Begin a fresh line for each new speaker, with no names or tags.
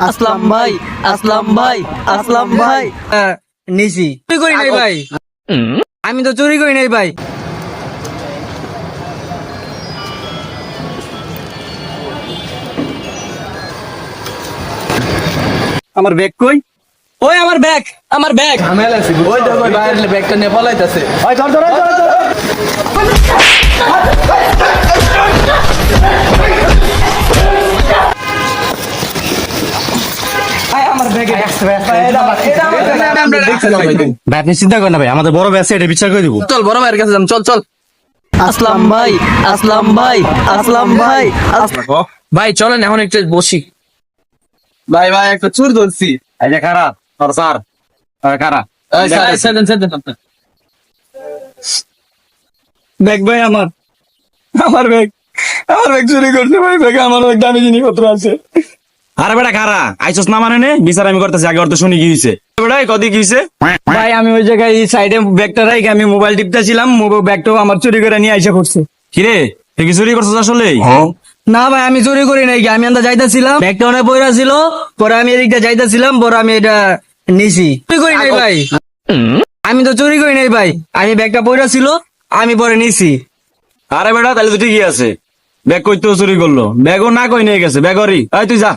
আসলাম ভাই আসলাম ভাই আসলাম ভাই।
আহ, নিছি চুরি করি নাই ভাই। আমি তো চুরি করি নাই ভাই।
আমার ব্যাগ কই?
ওই আমার ব্যাগ আমার ব্যাগ
ওই দেখো বাইরে ব্যাগটা নিয়ে পলাইতেছে ওই ধর ধর ধর,
আমার ব্যাগ
ভাই আপনি চিন্তা করেন না ভাই আমাদের বড় ব্যাস এটা বিচার করে দিব।
চল বড় ভাইয়ের কাছে যাম চল চল। আসলাম ভাই আসলাম ভাই আসলাম ভাই ভাই চলেন এখন একটু বসি।
ভাই ভাই একটা চুর ধরছি। এই যে খারাপ আর স্যার। খারাপ
ব্যাগ ভাই আমার। আমার ব্যাগ। আমার ব্যাগ চুরি করছে ভাই ব্যাগে আমার অনেক দামি জিনিসপত্র আছে।
আরে বেটা খারা আইসস না মানে নে? বিচার আমি করতেছি আগে অর্থ শুনি কি হইছে। বেটা কদি কি হইছে?
ভাই আমি ওই জায়গায় সাইডে ব্যাগটা রাখি আমি মোবাইল টিপতেছিলাম ব্যাগটাও আমার চুরি করে নিয়ে আইসা করছে
কিরে তুই কি চুরি করছিস আসলে
না ভাই আমি চুরি করি নাই কি আমি আন্দা যাইতেছিলাম। ব্যাগটা অনেক পয়রা ছিল পরে আমি এদিকটা যাইতেছিলাম পরে আমি এটা নিছি। চুরি করি নাই ভাই। আমি তো চুরি করি নাই ভাই আমি ব্যাগটা পয়রা ছিল আমি পরে নিছি।
আরে বেটা তাহলে তো ঠিকই আছে। ব্যাগ কই তো চুরি করল? ব্যাগও না কই নিয়ে গেছে ব্যাগরি এই তুই যা।